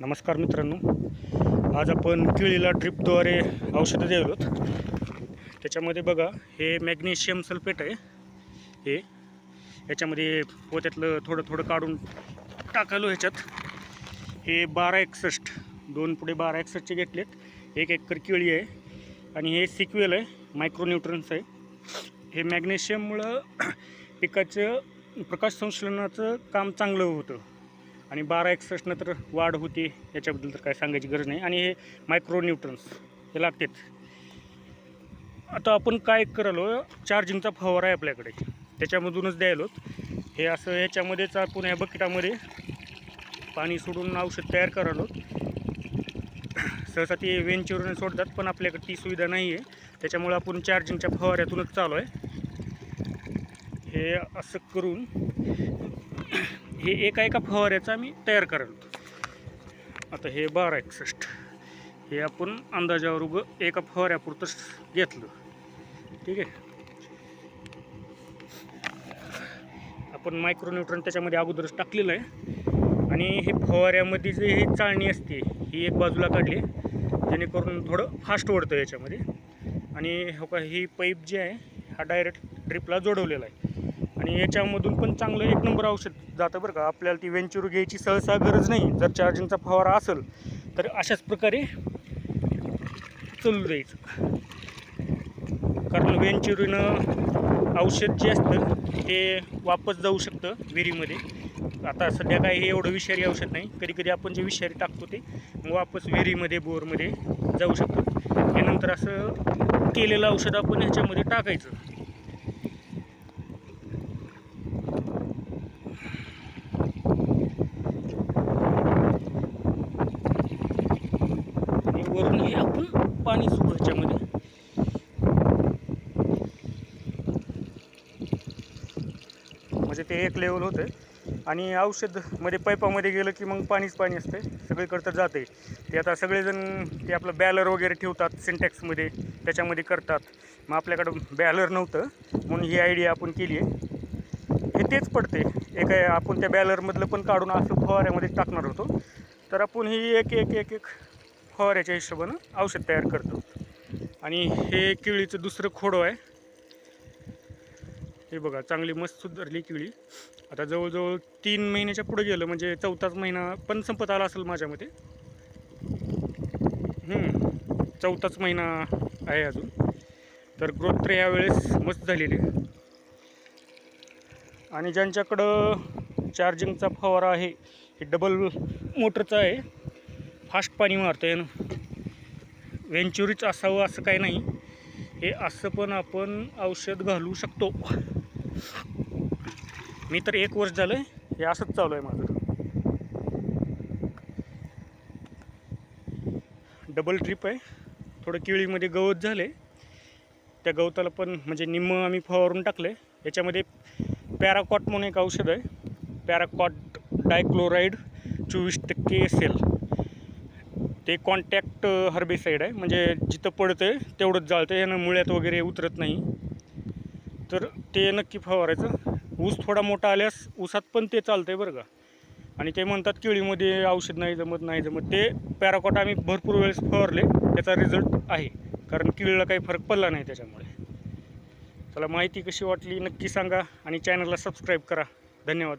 नमस्कार मित्रांनो. आज आपण केळीला ड्रिपद्वारे औषधं द्यायलो त्याच्यामध्ये बघा हे मॅग्नेशियम सल्फेट आहे. हे याच्यामध्ये पोत्यातलं थोडं थोडं काढून टाकालो ह्याच्यात. हे बारा एकसष्ट दोन पुढे बारा एकसष्टचे घेतलेत. एक एकर केळी आहे आणि हे सिक्वेल आहे मायक्रोन्यूट्रन्स आहे. हे मॅग्नेशियममुळं पिकाचं प्रकाश संश्लेषणाचं काम चांगलं होतं. आणि बारा एकसष्टनं तर वाढ होते याच्याबद्दल तर काय सांगायची गरज नाही. आणि हे मायक्रोन्यूट्रन्स हे लागतेच आता आपण काय करालो चार्जिंगचा फवारा आहे आपल्याकडे. त्याच्यामधूनच द्यायलो. हे असं ह्याच्यामध्येच आपण ह्या बकेटामध्ये पाणी सोडून औषध तयार करालो सहसा ते वेंचवरून सोडतात पण आपल्याकडे ती सुविधा नाही आहे त्याच्यामुळे आपण चार्जिंगच्या फवाऱ्यातूनच चालू आहे हे असं करून हे एका एका फवाऱ्याचा आम्ही तयार करायला आता हे बारा एकसष्ट हे आपण अंदाजावर उगं एका फवाऱ्यापुरतंच घेतलं. ठीक आहे? आपण मायक्रोन्यूट्रन त्याच्यामध्ये अगोदरच टाकलेलं आहे. आणि हे फवाऱ्यामध्ये जे ही चाळणी असते ही एक बाजूला काढली जेणेकरून थोडं फास्ट ओढतं याच्यामध्ये. आणि हो का ही पाईप जी आहे हा डायरेक्ट ड्रिपला जोडवलेला आहे. आणि याच्यामधून पण चांगलं एक नंबर औषध जातं बरं का. आपल्याला ती वेंचूर घ्यायची सहसा गरज नाही. जर चार्जिंगचा फवारा असेल तर अशाच प्रकारे चालू द्यायचं. कारण वेंचुरीनं औषध जे असतं ते वापस जाऊ शकतं विहिरीमध्ये. आता सध्या काय हे एवढं विषारी औषध नाही. कधी कधी आपण जे विषारी टाकतो ते मग वापस विहिरीमध्ये बोरमध्ये जाऊ शकतो. त्यानंतर असं केलेलं औषध आपण ह्याच्यामध्ये टाकायचं आणि वरून हे आपण पाणी सुरू ह्याच्यामध्ये. म्हणजे ते एक लेवल होतं. आणि औषधमध्ये पाईपामध्ये गेलं की मग पाणीच पाणी असते सगळीकडतं जाते ते आता सगळेजण ते आपलं बॅलर वगैरे ठेवतात सिंटॅक्समध्ये. त्याच्यामध्ये करतात. मग आपल्याकडं बॅलर नव्हतं. म्हणून ही आयडिया आपण केली आहे. हे तेच पडते एका आपण त्या बॅलरमधलं पण काढून असं फवाऱ्यामध्ये टाकणार होतो. तर आपण ही एक एक एक एक फवाऱ्याच्या हिशोबानं औषध तयार करतो. आणि हे केळीचं दुसरं खोडं आहे. हे बघा चांगली मस्त सुधारली केळी. आता जवळजवळ तीन महिन्याच्या पुढे गेलं म्हणजे चौथाच महिना पण संपत आला असेल माझ्या मते. चौथाच महिना आहे अजून. तर ग्रोथ तर यावेळेस मस्त झालेली आहे. आणि ज्यांच्याकडं चार्जिंगचा फवारा आहे हे डबल मोटरचा आहे. फास्ट पाणी मारतं ना. वेंचुरीच असावं असं काही नाही. हे असं पण आपण औषध घालू शकतो. मी तर एक वर्ष झालं हे असंच चालू आहे माझं. डबल ट्रिप आहे. थोडं केळीमध्ये गवत झाले. त्या गवताला पण म्हणजे निम्म आम्ही फवारून टाकलं आहे याच्यामध्ये पॅराकॉट म्हणून एक औषध आहे. पॅराकॉट डायक्लोराईड चोवीस टक्के सेल ते कॉन्टॅक्ट हर्बिसाईड आहे. म्हणजे जिथं पडतं आहे तेवढंच जाळतं आहे यानं मुळ्यात वगैरे उतरत नाही. तर ते नक्की फवारायचं. ऊस थोडा मोठा आल्यास ऊसात पण ते चालतं आहे बरं का. आणि ते म्हणतात केळीमध्ये औषध नाही जमत नाही जमत. ते पॅराकॉट आम्ही भरपूर वेळेस फवारले. त्याचा रिझल्ट आहे. कारण केळीला काही फरक पडला नाही त्याच्यामुळे. चला माहिती कशी वाटली नक्की सांगा. आणि चॅनलला सबस्क्राईब करा. धन्यवाद.